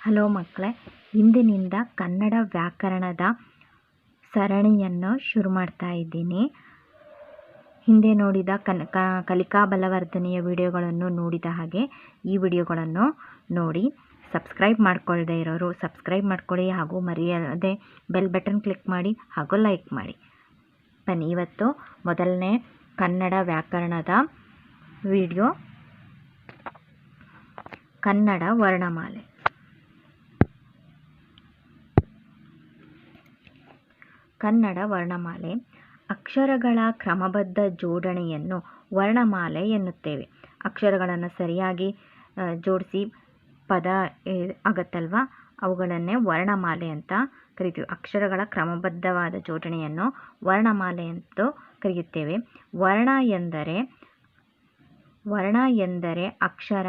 Hello ಮಕ್ಕಳೇ, ಇಂದಿನಿಂದ ಕನ್ನಡ ವ್ಯಾಕರಣದ ಸರಣಿಯನ್ನು ಶುರು ಮಾಡ್ತಾ ಇದ್ದೀನಿ. ಹಿಂದೆ ನೋಡಿದ ಕನ್ ಕಲಿಕಾ ಬಲವರ್ಧನೆಯ ವಿಡಿಯೋಗಳನ್ನು ನೋಡಿದ ಹಾಗೆ ಈ ವಿಡಿಯೋಗಳನ್ನು ನೋಡಿ. ಸಬ್ಸ್ಕ್ರೈಬ್ ಮಾಡ್ಕೊಳ್ಳದೆ ಇರೋರು ಸಬ್ಸ್ಕ್ರೈಬ್ ಮಾಡ್ಕೊಳ್ಳಿ ಹಾಗೂ ಮರೆಯದೆ ಬೆಲ್ ಬಟನ್ ಕ್ಲಿಕ್ ಮಾಡಿ ಹಾಗೂ ಲೈಕ್ ಮಾಡಿ. ಬನ್ನಿ, ಇವತ್ತು ಮೊದಲನೇ ಕನ್ನಡ ವ್ಯಾಕರಣದ ವಿಡಿಯೋ. ಕನ್ನಡ ವರ್ಣಮಾಲೆ. ಕನ್ನಡ ವರ್ಣಮಾಲೆ. ಅಕ್ಷರಗಳ ಕ್ರಮಬದ್ಧ ಜೋಡಣೆಯನ್ನು ವರ್ಣಮಾಲೆ ಎನ್ನುತ್ತೇವೆ. ಅಕ್ಷರಗಳನ್ನು ಸರಿಯಾಗಿ ಜೋಡಿಸಿ ಪದ ಆಗತ್ತಲ್ವಾ ಅವುಗಳನ್ನೇ ವರ್ಣಮಾಲೆ ಅಂತ ಕರಿತೀವಿ. ಅಕ್ಷರಗಳ ಕ್ರಮಬದ್ಧವಾದ ಜೋಡಣೆಯನ್ನು ವರ್ಣಮಾಲೆ ಎಂದು ಕರೆಯುತ್ತೇವೆ. ವರ್ಣ ಎಂದರೆ ವರ್ಣ ಎಂದರೆ ಅಕ್ಷರ,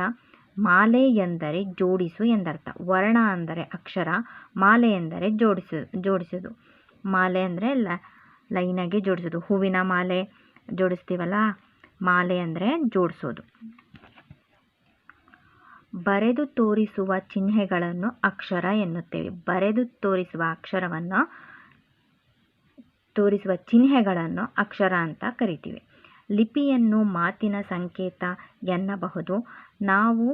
ಮಾಲೆ ಎಂದರೆ ಜೋಡಿಸು ಎಂದರ್ಥ. ವರ್ಣ ಅಂದರೆ ಅಕ್ಷರ, ಮಾಲೆ ಎಂದರೆ ಜೋಡಿಸು ಜೋಡಿಸೋದು ಮಾಲೆ ಅಂದರೆ ಲ ಲೈನಾಗಿ ಜೋಡಿಸೋದು. ಹೂವಿನ ಮಾಲೆ ಜೋಡಿಸ್ತೀವಲ್ಲ, ಮಾಲೆ ಅಂದರೆ ಜೋಡಿಸೋದು. ಬರೆದು ತೋರಿಸುವ ಚಿಹ್ನೆಗಳನ್ನು ಅಕ್ಷರ ಎನ್ನುತ್ತೇವೆ. ಬರೆದು ತೋರಿಸುವ ಅಕ್ಷರವನ್ನು, ತೋರಿಸುವ ಚಿಹ್ನೆಗಳನ್ನು ಅಕ್ಷರ ಅಂತ ಕರಿತೀವಿ. ಲಿಪಿಯನ್ನು ಮಾತಿನ ಸಂಕೇತ ಎನ್ನಬಹುದು. ನಾವು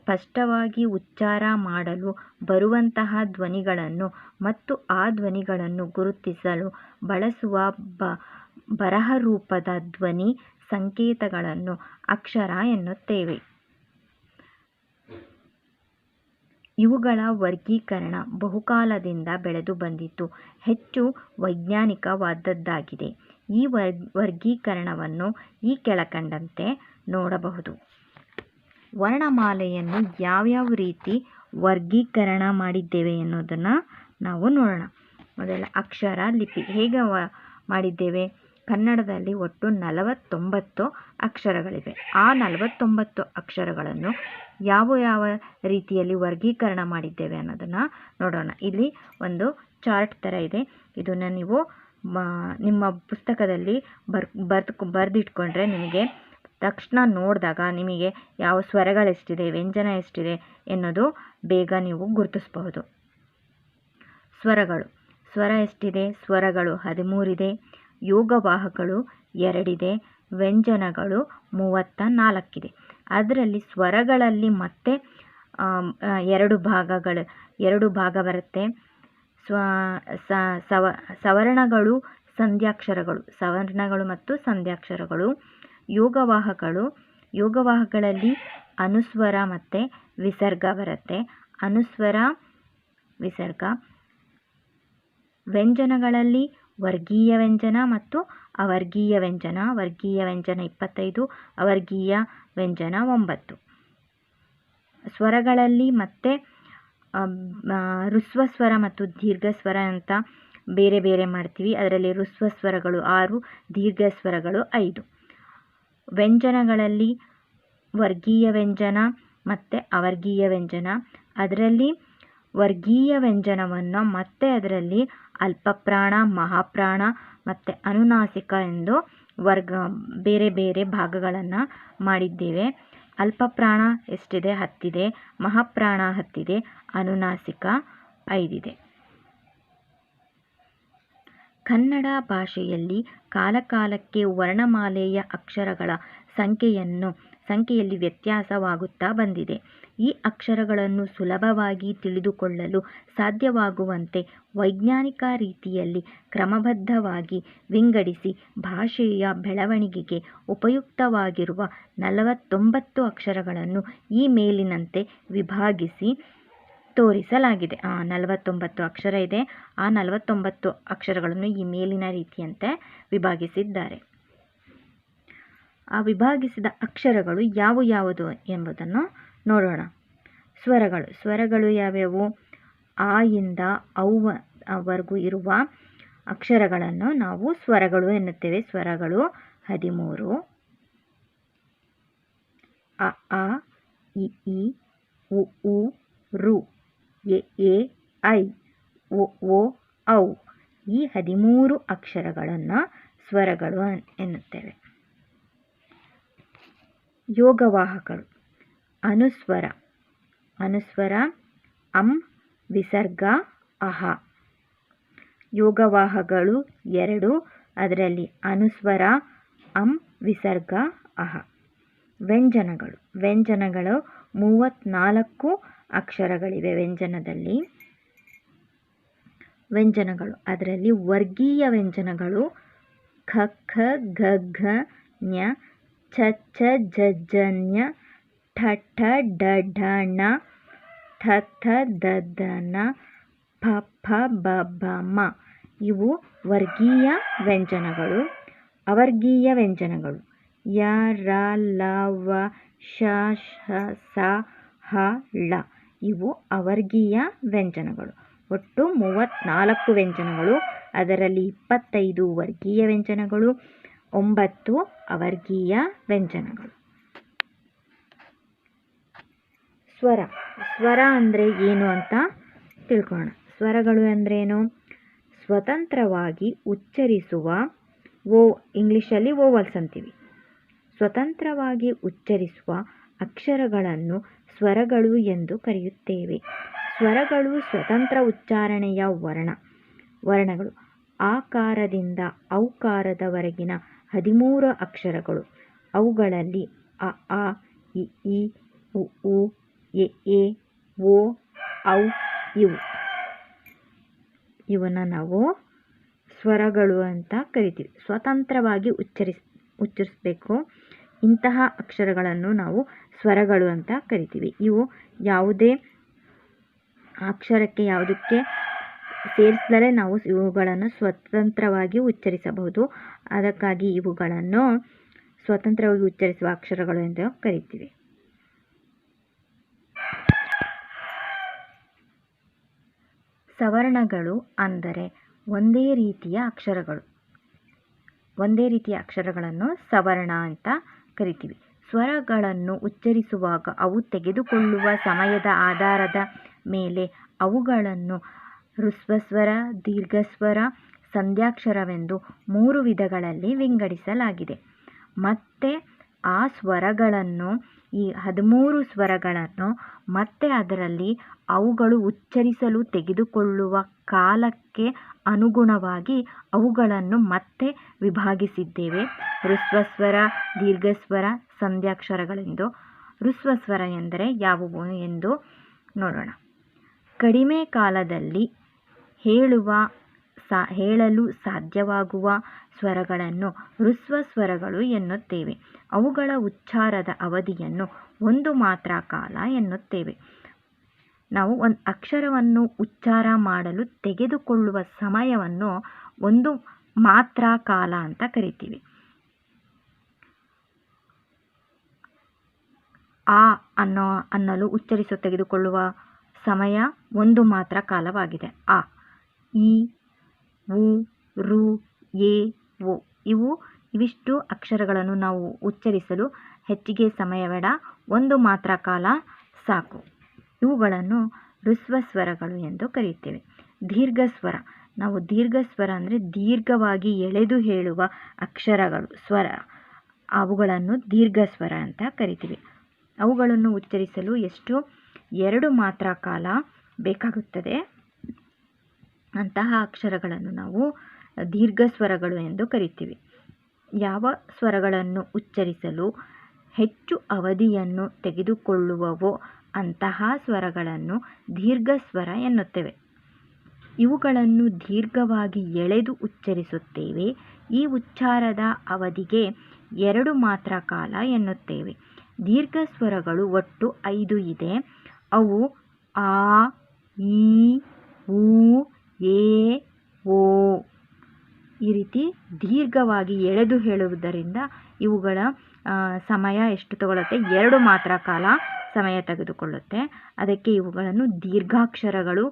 ಸ್ಪಷ್ಟವಾಗಿ ಉಚ್ಚಾರ ಮಾಡಲು ಬರುವಂತಹ ಧ್ವನಿಗಳನ್ನು ಮತ್ತು ಆ ಧ್ವನಿಗಳನ್ನು ಗುರುತಿಸಲು ಬಳಸುವ ಬ ಬರಹ ರೂಪದ ಧ್ವನಿ ಸಂಕೇತಗಳನ್ನು ಅಕ್ಷರ ಎನ್ನುತ್ತೇವೆ. ಇವುಗಳ ವರ್ಗೀಕರಣ ಬಹುಕಾಲದಿಂದ ಬೆಳೆದು ಬಂದಿತ್ತು ಹೆಚ್ಚು ವೈಜ್ಞಾನಿಕವಾದದ್ದಾಗಿದೆ. ಈ ವರ್ಗೀಕರಣವನ್ನು ಈ ಕೆಳಕಂಡಂತೆ ನೋಡಬಹುದು. ವರ್ಣಮಾಲೆಯನ್ನು ಯಾವ್ಯಾವ ರೀತಿ ವರ್ಗೀಕರಣ ಮಾಡಿದ್ದೇವೆ ಎನ್ನುವುದನ್ನು ನಾವು ನೋಡೋಣ. ಮೊದಲ ಅಕ್ಷರ ಲಿಪಿ ಹೇಗೆ ಮಾಡಿದ್ದೇವೆ? ಕನ್ನಡದಲ್ಲಿ ಒಟ್ಟು ನಲವತ್ತೊಂಬತ್ತು ಅಕ್ಷರಗಳಿವೆ. ಆ ನಲವತ್ತೊಂಬತ್ತು ಅಕ್ಷರಗಳನ್ನು ಯಾವ ಯಾವ ರೀತಿಯಲ್ಲಿ ವರ್ಗೀಕರಣ ಮಾಡಿದ್ದೇವೆ ಅನ್ನೋದನ್ನು ನೋಡೋಣ. ಇಲ್ಲಿ ಒಂದು ಚಾರ್ಟ್ ಥರ ಇದೆ. ಇದನ್ನು ನೀವು ನಿಮ್ಮ ಪುಸ್ತಕದಲ್ಲಿ ಬರ್, ಬರ್ದು, ಬರೆದಿಟ್ಕೊಂಡ್ರೆ ನಿಮಗೆ ತಕ್ಷಣ ನೋಡಿದಾಗ ನಿಮಗೆ ಯಾವ ಸ್ವರಗಳೆಷ್ಟಿದೆ ವ್ಯಂಜನ ಎಷ್ಟಿದೆ ಎನ್ನೋದು ಬೇಗ ನೀವು ಗುರುತಿಸಬಹುದು. ಸ್ವರಗಳು. ಸ್ವರ ಎಷ್ಟಿದೆ? ಸ್ವರಗಳು ಹದಿಮೂರಿದೆ. ಯೋಗವಾಹಗಳು ಎರಡಿದೆ. ವ್ಯಂಜನಗಳು ಮೂವತ್ತ ನಾಲ್ಕಿದೆ. ಅದರಲ್ಲಿ ಸ್ವರಗಳಲ್ಲಿ ಮತ್ತೆ ಎರಡು ಭಾಗಗಳು, ಎರಡು ಭಾಗ ಬರುತ್ತೆ. ಸ್ವ ಸವ, ಸವರ್ಣಗಳು, ಸಂಧ್ಯಾಕ್ಷರಗಳು. ಸವರ್ಣಗಳು ಮತ್ತು ಸಂಧ್ಯಾಕ್ಷರಗಳು. ಯೋಗವಾಹಗಳು ಯೋಗವಾಹಗಳಲ್ಲಿ ಅನುಸ್ವರ ಮತ್ತು ವಿಸರ್ಗ ಬರುತ್ತೆ. ಅನುಸ್ವರ, ವಿಸರ್ಗ ವ್ಯಂಜನಗಳಲ್ಲಿ ವರ್ಗೀಯ ವ್ಯಂಜನ ಮತ್ತು ಅವರ್ಗೀಯ ವ್ಯಂಜನ, ವರ್ಗೀಯ ವ್ಯಂಜನ ಇಪ್ಪತ್ತೈದು, ಅವರ್ಗೀಯ ವ್ಯಂಜನ ಒಂಬತ್ತು. ಸ್ವರಗಳಲ್ಲಿ ಮತ್ತೆ ಋಸ್ವ ಸ್ವರ ಮತ್ತು ದೀರ್ಘ ಸ್ವರ ಅಂತ ಬೇರೆ ಬೇರೆ ಮಾಡ್ತೀವಿ. ಅದರಲ್ಲಿ ಋಸ್ವ ಸ್ವರಗಳು ಆರು, ದೀರ್ಘ ಸ್ವರಗಳು ಐದು. ವ್ಯಂಜನಗಳಲ್ಲಿ ವರ್ಗೀಯ ವ್ಯಂಜನ ಮತ್ತು ಅವರ್ಗೀಯ ವ್ಯಂಜನ. ಅದರಲ್ಲಿ ವರ್ಗೀಯ ವ್ಯಂಜನವನ್ನು ಮತ್ತೆ ಅದರಲ್ಲಿ ಅಲ್ಪಪ್ರಾಣ, ಮಹಾಪ್ರಾಣ ಮತ್ತು ಅನುನಾಸಿಕ ಎಂದು ವರ್ಗ, ಬೇರೆ ಬೇರೆ ಭಾಗಗಳನ್ನು ಮಾಡಿದ್ದೇವೆ. ಅಲ್ಪಪ್ರಾಣ ಎಷ್ಟಿದೆ? ಹತ್ತಿದೆ. ಮಹಾಪ್ರಾಣ ಹತ್ತಿದೆ. ಅನುನಾಸಿಕ ಐದಿದೆ. ಕನ್ನಡ ಭಾಷೆಯಲ್ಲಿ ಕಾಲಕಾಲಕ್ಕೆ ವರ್ಣಮಾಲೆಯ ಅಕ್ಷರಗಳ ಸಂಖ್ಯೆಯನ್ನು, ಸಂಖ್ಯೆಯಲ್ಲಿ ವ್ಯತ್ಯಾಸವಾಗುತ್ತಾ ಬಂದಿದೆ. ಈ ಅಕ್ಷರಗಳನ್ನು ಸುಲಭವಾಗಿ ತಿಳಿದುಕೊಳ್ಳಲು ಸಾಧ್ಯವಾಗುವಂತೆ ವೈಜ್ಞಾನಿಕ ರೀತಿಯಲ್ಲಿ ಕ್ರಮಬದ್ಧವಾಗಿ ವಿಂಗಡಿಸಿ ಭಾಷೆಯ ಬೆಳವಣಿಗೆಗೆ ಉಪಯುಕ್ತವಾಗಿರುವ ನಲವತ್ತೊಂಬತ್ತು ಅಕ್ಷರಗಳನ್ನು ಈ ಮೇಲಿನಂತೆ ವಿಭಾಗಿಸಿ ತೋರಿಸಲಾಗಿದೆ. ಆ ನಲವತ್ತೊಂಬತ್ತು ಅಕ್ಷರ ಇದೆ. ಆ ನಲವತ್ತೊಂಬತ್ತು ಅಕ್ಷರಗಳನ್ನು ಈ ಮೇಲಿನ ರೀತಿಯಂತೆ ವಿಭಾಗಿಸಿದ್ದಾರೆ. ಆ ವಿಭಾಗಿಸಿದ ಅಕ್ಷರಗಳು ಯಾವು ಯಾವುದು ಎಂಬುದನ್ನು ನೋಡೋಣ. ಸ್ವರಗಳು. ಸ್ವರಗಳು ಯಾವ್ಯಾವು? ಆ ಇಂದ ವರೆಗೂ ಇರುವ ಅಕ್ಷರಗಳನ್ನು ನಾವು ಸ್ವರಗಳು ಎನ್ನುತ್ತೇವೆ. ಸ್ವರಗಳು ಹದಿಮೂರು. ಅ ಆ ಇ ಇ, ಉ ಉ, ರು. ಎ ಎ, ಐ, ಒ ಒ, ಔ ಈ ಹದಿಮೂರು ಅಕ್ಷರಗಳನ್ನು ಸ್ವರಗಳು ಎನ್ನುತ್ತೇವೆ. ಯೋಗವಾಹಕಗಳು ಅನುಸ್ವರ. ಅನುಸ್ವರ, ಅಂ, ವಿಸರ್ಗ, ಅಹ. ಯೋಗವಾಹಗಳು ಎರಡು, ಅದರಲ್ಲಿ ಅನುಸ್ವರ, ಅಂ, ವಿಸರ್ಗ, ಅಹ. ವ್ಯಂಜನಗಳು. ವ್ಯಂಜನಗಳು ಮೂವತ್ತ್ನಾಲ್ಕು ಅಕ್ಷರಗಳಿವೆ ವ್ಯಂಜನದಲ್ಲಿ. ವ್ಯಂಜನಗಳು, ಅದರಲ್ಲಿ ವರ್ಗೀಯ ವ್ಯಂಜನಗಳು. ಖ ಖ ಗ ಘ, ಞ ಛ ಛ ಝ ಝ ಞ, ಠ ಠ ಡ ಢ, ಣ ಥ ಥ, ದ ದ, ನ ಫ ಫ ಬ ಭ ಮ. ಇವು ವರ್ಗೀಯ ವ್ಯಂಜನಗಳು. ಅವರ್ಗೀಯ ವ್ಯಂಜನಗಳು. ಯ ರ ಲ ವ ಶ ಶ ಸ ಹ ಳ ಇವು ಅವರ್ಗೀಯ ವ್ಯಂಜನಗಳು. ಒಟ್ಟು ಮೂವತ್ತ್ನಾಲ್ಕು ವ್ಯಂಜನಗಳು. ಅದರಲ್ಲಿ ಇಪ್ಪತ್ತೈದು ವರ್ಗೀಯ ವ್ಯಂಜನಗಳು, ಒಂಬತ್ತು ಅವರ್ಗೀಯ ವ್ಯಂಜನಗಳು. ಸ್ವರ. ಸ್ವರ ಅಂದರೆ ಏನು ಅಂತ ತಿಳ್ಕೊಳ್ಳೋಣ. ಸ್ವರಗಳು ಅಂದ್ರೇನು ಸ್ವತಂತ್ರವಾಗಿ ಉಚ್ಚರಿಸುವ, ಓ, ಇಂಗ್ಲೀಷಲ್ಲಿ ಓವಲ್ಸ್ ಅಂತೀವಿ. ಸ್ವತಂತ್ರವಾಗಿ ಉಚ್ಚರಿಸುವ ಅಕ್ಷರಗಳನ್ನು ಸ್ವರಗಳು ಎಂದು ಕರೆಯುತ್ತೇವೆ. ಸ್ವರಗಳು ಸ್ವತಂತ್ರ ಉಚ್ಚಾರಣೆಯ ವರ್ಣ, ವರ್ಣಗಳು. ಆಕಾರದಿಂದ ಔಕಾರದವರೆಗಿನ ಹದಿಮೂರು ಅಕ್ಷರಗಳು. ಅವುಗಳಲ್ಲಿ ಅ, ಆ, ಇ ಈ ಉ ಎ ಎ, ಓ, ಔ ಇವು ಇವನ್ನು ನಾವು ಸ್ವರಗಳು ಅಂತ ಕರಿತೀವಿ. ಸ್ವತಂತ್ರವಾಗಿ ಉಚ್ಚರಿಸ್, ಉಚ್ಚರಿಸಬೇಕು. ಇಂತಹ ಅಕ್ಷರಗಳನ್ನು ನಾವು ಸ್ವರಗಳು ಅಂತ ಕರಿತೀವಿ. ಇವು ಯಾವುದೇ ಅಕ್ಷರಕ್ಕೆ ಯಾವುದಕ್ಕೆ ಸೇರಿಸಿದರೆ ನಾವು ಇವುಗಳನ್ನು ಸ್ವತಂತ್ರವಾಗಿ ಉಚ್ಚರಿಸಬಹುದು. ಅದಕ್ಕಾಗಿ ಇವುಗಳನ್ನು ಸ್ವತಂತ್ರವಾಗಿ ಉಚ್ಚರಿಸುವ ಅಕ್ಷರಗಳು ಎಂದು ಕರಿತೀವಿ. ಸವರ್ಣಗಳು ಅಂದರೆ ಒಂದೇ ರೀತಿಯ ಅಕ್ಷರಗಳು. ಒಂದೇ ರೀತಿಯ ಅಕ್ಷರಗಳನ್ನು ಸವರ್ಣ ಅಂತ ಕರಿತೀವಿ. ಸ್ವರಗಳನ್ನು ಉಚ್ಚರಿಸುವಾಗ ಅವು ತೆಗೆದುಕೊಳ್ಳುವ ಸಮಯದ ಆಧಾರದ ಮೇಲೆ ಅವುಗಳನ್ನು ಹೃಸ್ವಸ್ವರ, ದೀರ್ಘಸ್ವರ, ಸಂಧ್ಯಾಕ್ಷರವೆಂದು ಮೂರು ವಿಧಗಳಲ್ಲಿ ವಿಂಗಡಿಸಲಾಗಿದೆ. ಮತ್ತೆ ಆ ಸ್ವರಗಳನ್ನು ಈ ಹದಿಮೂರು ಸ್ವರಗಳನ್ನು ಮತ್ತೆ ಅದರಲ್ಲಿ ಅವುಗಳು ಉಚ್ಚರಿಸಲು ತೆಗೆದುಕೊಳ್ಳುವ ಕಾಲಕ್ಕೆ ಅನುಗುಣವಾಗಿ ಅವುಗಳನ್ನು ಮತ್ತೆ ವಿಭಾಗಿಸಿದ್ದೇವೆ. ಹೃಸ್ವಸ್ವರ ದೀರ್ಘಸ್ವರ, ಸಂಧ್ಯಾಕ್ಷರಗಳೆಂದು. ಸ್ವರ ಎಂದರೆ ಯಾವುವು ಎಂದು ನೋಡೋಣ. ಕಡಿಮೆ ಕಾಲದಲ್ಲಿ ಹೇಳುವ ಸಾ ಹೇಳಲು ಸಾಧ್ಯವಾಗುವ ಸ್ವರಗಳನ್ನು ಹ್ರಸ್ವ ಸ್ವರಗಳು ಎನ್ನುತ್ತೇವೆ. ಅವುಗಳ ಉಚ್ಚಾರದ ಅವಧಿಯನ್ನು ಒಂದು ಮಾತ್ರ ಕಾಲ ಎನ್ನುತ್ತೇವೆ. ನಾವು ಒಂದು ಅಕ್ಷರವನ್ನು ಉಚ್ಚಾರ ಮಾಡಲು ತೆಗೆದುಕೊಳ್ಳುವ ಸಮಯವನ್ನು ಒಂದು ಮಾತ್ರ ಕಾಲ ಅಂತ ಕರಿತೀವಿ. ಆ ಅನ್ನೋ ಅನ್ನಲು ಉಚ್ಚರಿಸು ತೆಗೆದುಕೊಳ್ಳುವ ಸಮಯ ಒಂದು ಮಾತ್ರ ಕಾಲವಾಗಿದೆ. ಆ ಇ ಉ, ರು, ಎ, ಒ ಇವು ಇವಿಷ್ಟು ಅಕ್ಷರಗಳನ್ನು ನಾವು ಉಚ್ಚರಿಸಲು ಹೆಚ್ಚಿಗೆ ಸಮಯ ಬೇಡ. ಒಂದು ಮಾತ್ರ ಕಾಲ ಸಾಕು. ಇವುಗಳನ್ನು ಹ್ರಸ್ವ ಸ್ವರಗಳು ಎಂದು ಕರೆಯುತ್ತೇವೆ. ದೀರ್ಘ ಸ್ವರ ನಾವು ದೀರ್ಘ ಸ್ವರ ಅಂದರೆ ದೀರ್ಘವಾಗಿ ಎಳೆದು ಹೇಳುವ ಅಕ್ಷರಗಳು, ಸ್ವರ. ಅವುಗಳನ್ನು ದೀರ್ಘ ಸ್ವರ ಅಂತ ಕರಿತೀವಿ. ಅವುಗಳನ್ನು ಉಚ್ಚರಿಸಲು ಎಷ್ಟು? ಎರಡು ಮಾತ್ರ ಕಾಲ ಬೇಕಾಗುತ್ತದೆ. ಅಂತಹ ಅಕ್ಷರಗಳನ್ನು ನಾವು ದೀರ್ಘ ಸ್ವರಗಳು ಎಂದು ಕರಿತೀವಿ. ಯಾವ ಸ್ವರಗಳನ್ನು ಉಚ್ಚರಿಸಲು ಹೆಚ್ಚು ಅವಧಿಯನ್ನು ತೆಗೆದುಕೊಳ್ಳುವವೋ ಅಂತಹ ಸ್ವರಗಳನ್ನು ದೀರ್ಘ ಸ್ವರ ಎನ್ನುತ್ತೇವೆ. ಇವುಗಳನ್ನು ದೀರ್ಘವಾಗಿ ಎಳೆದು ಉಚ್ಚರಿಸುತ್ತೇವೆ. ಈ ಉಚ್ಚಾರದ ಅವಧಿಗೆ ಎರಡು ಮಾತ್ರ ಕಾಲ ಎನ್ನುತ್ತೇವೆ. ದೀರ್ಘ ಸ್ವರಗಳು ಒಟ್ಟು ಐದು ಇದೆ. ಅವು ಆ, ಈ, ಊ ಎ ಓ ಈ ರೀತಿ ದೀರ್ಘವಾಗಿ ಎಳೆದು ಹೇಳುವುದರಿಂದ ಇವುಗಳ ಸಮಯ ಎಷ್ಟು ತಗೊಳ್ಳುತ್ತೆ ಎರಡು ಮಾತ್ರ ಕಾಲ ಸಮಯ ತೆಗೆದುಕೊಳ್ಳುತ್ತೆ. ಅದಕ್ಕೆ ಇವುಗಳನ್ನು ದೀರ್ಘಾಕ್ಷರಗಳು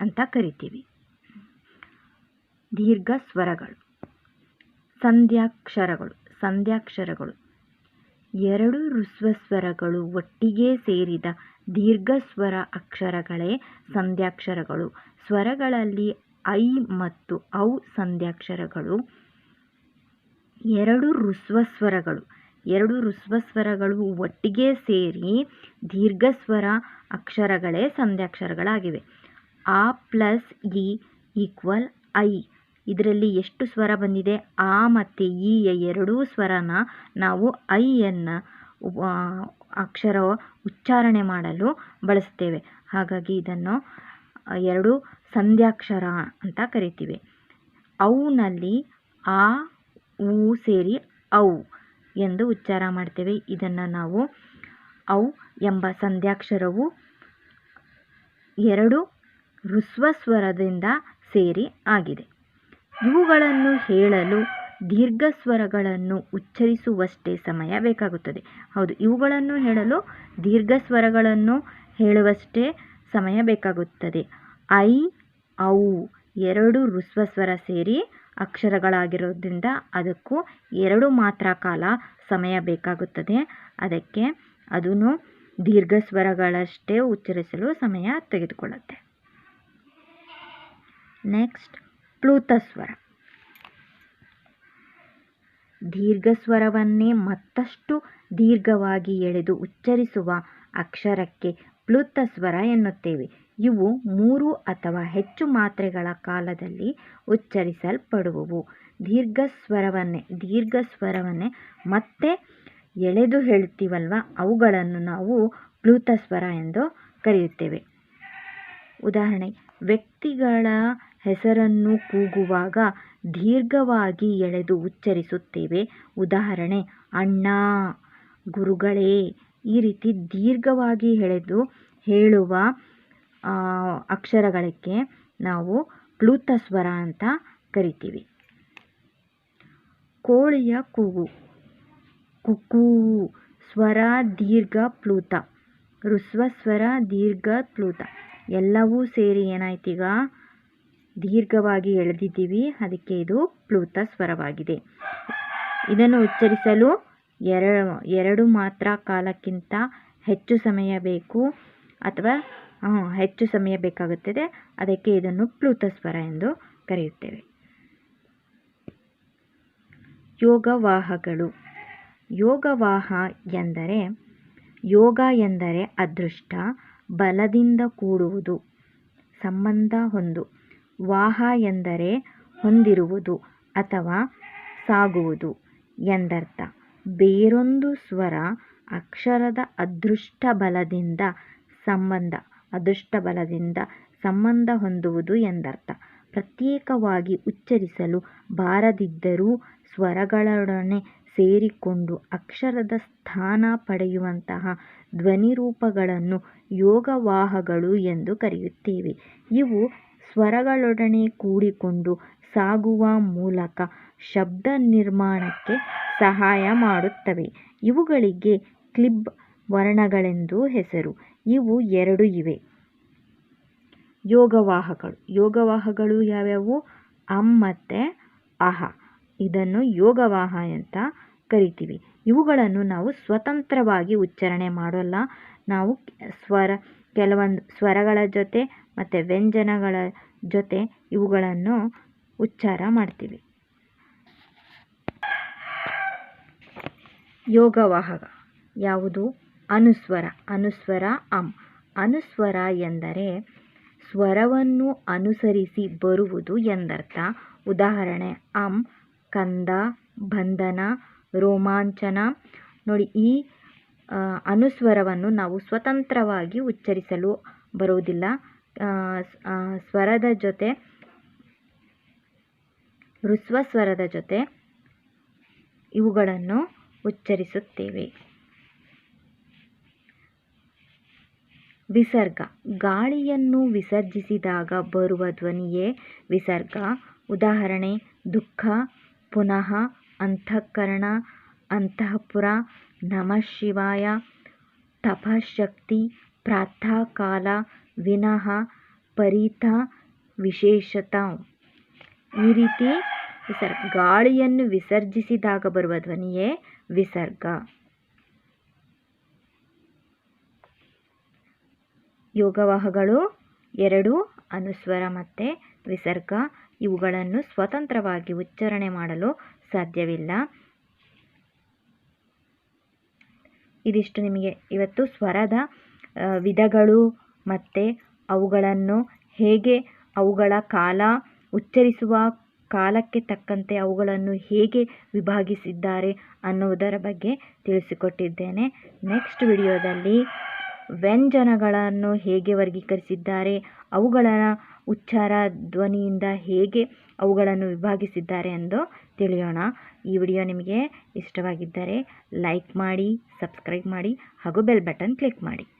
ಅಂತ ಕರಿತೀವಿ. ದೀರ್ಘ ಸ್ವರಗಳು, ಸಂಧ್ಯಾಕ್ಷರಗಳು ಸಂಧ್ಯಾಕ್ಷರಗಳು. ಎರಡು ಋಸ್ವ ಸ್ವರಗಳು ಒಟ್ಟಿಗೆ ಸೇರಿದ ದೀರ್ಘ ಸ್ವರ ಅಕ್ಷರಗಳೇ ಸಂಧ್ಯಾಕ್ಷರಗಳು. ಸ್ವರಗಳಲ್ಲಿ ಐ ಮತ್ತು ಔ ಸಂಧ್ಯಾಕ್ಷರಗಳು. ಎರಡು ಋಸ್ವ ಸ್ವರಗಳು ಎರಡು ಋಸ್ವ ಸ್ವರಗಳು ಒಟ್ಟಿಗೆ ಸೇರಿ ದೀರ್ಘ ಸ್ವರ ಅಕ್ಷರಗಳೇ ಸಂಧ್ಯಾಕ್ಷರಗಳಾಗಿವೆ. ಆ ಪ್ಲಸ್ ಇ ಈಕ್ವಲ್ ಐ. ಇದರಲ್ಲಿ ಎಷ್ಟು ಸ್ವರ ಬಂದಿದೆ? ಆ ಮತ್ತು ಈಯ ಎರಡೂ ಸ್ವರನ ನಾವು ಐಯನ್ನು ಅಕ್ಷರ ಉಚ್ಚಾರಣೆ ಮಾಡಲು ಬಳಸ್ತೇವೆ ಹಾಗಾಗಿ ಇದನ್ನು ಎರಡು ಸಂಧ್ಯಾಕ್ಷರ ಅಂತ ಕರಿತೀವಿ. ಔನಲ್ಲಿ ಆ ಉ ಸೇರಿ ಔ ಎಂದು ಉಚ್ಚಾರ ಮಾಡ್ತೇವೆ. ಇದನ್ನು ನಾವು ಔ ಎಂಬ ಸಂಧ್ಯಾಕ್ಷರವು ಎರಡು ಋಸ್ವ ಸ್ವರದಿಂದ ಸೇರಿ ಆಗಿದೆ. ಇವುಗಳನ್ನು ಹೇಳಲು ದೀರ್ಘ ಸ್ವರಗಳನ್ನು ಉಚ್ಚರಿಸುವಷ್ಟೇ ಸಮಯ ಬೇಕಾಗುತ್ತದೆ. ಹೌದು, ಇವುಗಳನ್ನು ಹೇಳಲು ದೀರ್ಘ ಸ್ವರಗಳನ್ನು ಹೇಳುವಷ್ಟೇ ಸಮಯ ಬೇಕಾಗುತ್ತದೆ. ಐ, ಔ ಎರಡು ಋಸ್ವ ಸ್ವರ ಸೇರಿ ಅಕ್ಷರಗಳಾಗಿರೋದ್ರಿಂದ ಅದಕ್ಕೂ ಎರಡು ಮಾತ್ರ ಕಾಲ ಸಮಯ ಬೇಕಾಗುತ್ತದೆ. ಅದಕ್ಕೆ ಅದನ್ನು ದೀರ್ಘ ಸ್ವರಗಳಷ್ಟೇ ಉಚ್ಚರಿಸಲು ಸಮಯ ತೆಗೆದುಕೊಳ್ಳುತ್ತೆ. ನೆಕ್ಸ್ಟ್ ಪ್ಲೂತ ಸ್ವರ ದೀರ್ಘ ಸ್ವರವನ್ನೇ ಮತ್ತಷ್ಟು ದೀರ್ಘವಾಗಿ ಎಳೆದು ಉಚ್ಚರಿಸುವ ಅಕ್ಷರಕ್ಕೆ ಪ್ಲುತ ಸ್ವರ ಎನ್ನುತ್ತೇವೆ. ಇವು ಮೂರು ಅಥವಾ ಹೆಚ್ಚು ಮಾತ್ರೆಗಳ ಕಾಲದಲ್ಲಿ ಉಚ್ಚರಿಸಲ್ಪಡುವವು. ದೀರ್ಘ ಸ್ವರವನ್ನೇ ದೀರ್ಘ ಸ್ವರವನ್ನೇ ಮತ್ತೆ ಎಳೆದು ಹೇಳ್ತೀವಲ್ವ? ಅವುಗಳನ್ನು ನಾವು ಪ್ಲೂತ ಸ್ವರ ಎಂದು ಕರೆಯುತ್ತೇವೆ. ಉದಾಹರಣೆ, ವ್ಯಕ್ತಿಗಳ ಹೆಸರನ್ನು ಕೂಗುವಾಗ ದೀರ್ಘವಾಗಿ ಎಳೆದು ಉಚ್ಚರಿಸುತ್ತೇವೆ. ಉದಾಹರಣೆ, ಅಣ್ಣ, ಗುರುಗಳೇ ಈ ರೀತಿ ದೀರ್ಘವಾಗಿ ಎಳೆದು ಹೇಳುವ ಅಕ್ಷರಗಳಿಗೆ ನಾವು ಪ್ಲೂತ ಸ್ವರ ಅಂತ ಕರಿತೀವಿ. ಕೋಳಿಯ ಕೂಗು. ಕುಕ್ಕೂ. ಸ್ವರ ದೀರ್ಘ ಪ್ಲೂತ. ಋಸ್ವ ಸ್ವರ ದೀರ್ಘ ಪ್ಲೂತ. ಎಲ್ಲವೂ ಸೇರಿ ಏನಾಯ್ತೀಗ ದೀರ್ಘವಾಗಿ ಎಳೆದಿದ್ದೀವಿ. ಅದಕ್ಕೆ ಇದು ಪ್ಲೂತ ಸ್ವರವಾಗಿದೆ. ಇದನ್ನು ಉಚ್ಚರಿಸಲು ಎರಡು ಎರಡು ಮಾತ್ರ ಕಾಲಕ್ಕಿಂತ ಹೆಚ್ಚು ಸಮಯ ಬೇಕು ಅಥವಾ ಹೆಚ್ಚು ಸಮಯ ಬೇಕಾಗುತ್ತದೆ. ಅದಕ್ಕೆ ಇದನ್ನು ಪ್ಲೂತ ಸ್ವರ ಎಂದು ಕರೆಯುತ್ತೇವೆ. ಯೋಗವಾಹಗಳು. ಯೋಗವಾಹ ಎಂದರೆ, ಯೋಗ ಎಂದರೆ ಅದೃಷ್ಟ, ಬಲದಿಂದ ಕೂಡುವುದು, ಸಂಬಂಧ ಹೊಂದು. ವಾಹ ಎಂದರೆ ಹೊಂದಿರುವುದು ಅಥವಾ ಸಾಗುವುದು ಎಂದರ್ಥ. ಬೇರೊಂದು ಸ್ವರ ಅಕ್ಷರದ ಅದೃಷ್ಟ ಬಲದಿಂದ ಸಂಬಂಧ ಅದೃಷ್ಟ ಬಲದಿಂದ ಸಂಬಂಧ ಹೊಂದುವುದು ಎಂದರ್ಥ. ಪ್ರತ್ಯೇಕವಾಗಿ ಉಚ್ಚರಿಸಲು ಬಾರದಿದ್ದರೂ ಸ್ವರಗಳೊಡನೆ ಸೇರಿಕೊಂಡು ಅಕ್ಷರದ ಸ್ಥಾನ ಪಡೆಯುವಂತಹ ಧ್ವನಿರೂಪಗಳನ್ನು ಯೋಗವಾಹಗಳು ಎಂದು ಕರೆಯುತ್ತೇವೆ. ಇವು ಸ್ವರಗಳೊಡನೆ ಕೂಡಿಕೊಂಡು ಸಾಗುವ ಮೂಲಕ ಶಬ್ದ ನಿರ್ಮಾಣಕ್ಕೆ ಸಹಾಯ ಮಾಡುತ್ತವೆ. ಇವುಗಳಿಗೆ ಕ್ಲಿಬ್ ವರ್ಣಗಳೆಂದು ಹೆಸರು. ಇವು ಎರಡು ಇವೆ. ಯೋಗವಾಹಗಳು ಯೋಗವಾಹಗಳು ಯಾವ್ಯಾವು? ಅಂ ಮತ್ತು ಅಹ. ಇದನ್ನು ಯೋಗವಾಹ ಅಂತ ಕರಿತೀವಿ. ಇವುಗಳನ್ನು ನಾವು ಸ್ವತಂತ್ರವಾಗಿ ಉಚ್ಚಾರಣೆ ಮಾಡೋಲ್ಲ. ನಾವು ಸ್ವರ, ಕೆಲವೊಂದು ಸ್ವರಗಳ ಜೊತೆ ಮತ್ತು ವ್ಯಂಜನಗಳ ಜೊತೆ ಇವುಗಳನ್ನು ಉಚ್ಚಾರ ಮಾಡ್ತೀವಿ. ಯೋಗವಾಹಕ ಯಾವುದು? ಅನುಸ್ವರ. ಅನುಸ್ವರ ಅಂ. ಅನುಸ್ವರ ಎಂದರೆ ಸ್ವರವನ್ನು ಅನುಸರಿಸಿ ಬರುವುದು ಎಂದರ್ಥ. ಉದಾಹರಣೆ, ಅಂ, ಕಂದ, ಬಂಧನ, ರೋಮಾಂಚನ. ನೋಡಿ, ಈ ಅನುಸ್ವರವನ್ನು ನಾವು ಸ್ವತಂತ್ರವಾಗಿ ಉಚ್ಚರಿಸಲು ಬರುವುದಿಲ್ಲ. ಸ್ವರದ ಜೊತೆ ಋಸ್ವ ಸ್ವರದ ಜೊತೆ ಇವುಗಳನ್ನು ಉಚ್ಚರಿಸುತ್ತೇವೆ. ವಿಸರ್ಗ. ಗಾಳಿಯನ್ನು ವಿಸರ್ಜಿಸಿದಾಗ ಬರುವ ಧ್ವನಿಯೇ ವಿಸರ್ಗ. ಉದಾಹರಣೆ, ದುಃಖ, ಪುನಃ ಅಂತಃಕರಣ, ಅಂತಃಪುರ, ನಮಃ ಶಿವಾಯ, ತಪಃಶಕ್ತಿ, ಪ್ರಾತಃಕಾಲ, ವಿನಃ, ಪರಿತ, ವಿಶೇಷತ. ಈ ರೀತಿ ವಿಸರ್ಗ. ಗಾಳಿಯನ್ನು ವಿಸರ್ಜಿಸಿದಾಗ ಬರುವ ಧ್ವನಿಯೇ ವಿಸರ್ಗ. ಯೋಗವಾಹಗಳು ಎರಡು, ಅನುಸ್ವರ ಮತ್ತು ವಿಸರ್ಗ. ಇವುಗಳನ್ನು ಸ್ವತಂತ್ರವಾಗಿ ಉಚ್ಚಾರಣೆ ಮಾಡಲು ಸಾಧ್ಯವಿಲ್ಲ. ಇದಿಷ್ಟು ನಿಮಗೆ ಇವತ್ತು ಸ್ವರದ ವಿಧಗಳು ಮತ್ತು ಅವುಗಳನ್ನು ಹೇಗೆ ಅವುಗಳ ಕಾಲ ಉಚ್ಚರಿಸುವ ಕಾಲಕ್ಕೆ ತಕ್ಕಂತೆ ಅವುಗಳನ್ನು ಹೇಗೆ ವಿಭಾಗಿಸಿದ್ದಾರೆ ಅನ್ನುವುದರ ಬಗ್ಗೆ ತಿಳಿಸಿಕೊಟ್ಟಿದ್ದೇನೆ. ನೆಕ್ಸ್ಟ್ ವಿಡಿಯೋದಲ್ಲಿ ವ್ಯಂಜನಗಳನ್ನು ಹೇಗೆ ವರ್ಗೀಕರಿಸಿದ್ದಾರೆ, ಅವುಗಳ ಉಚ್ಚಾರ ಧ್ವನಿಯಿಂದ ಹೇಗೆ ಅವುಗಳನ್ನು ವಿಭಾಗಿಸಿದ್ದಾರೆ ಎಂದು ತಿಳಿಯೋಣ. ಈ ವಿಡಿಯೋ ನಿಮಗೆ ಇಷ್ಟವಾಗಿದ್ದರೆ ಲೈಕ್ ಮಾಡಿ, ಸಬ್ಸ್ಕ್ರೈಬ್ ಮಾಡಿ ಹಾಗೂ ಬೆಲ್ ಬಟನ್ ಕ್ಲಿಕ್ ಮಾಡಿ.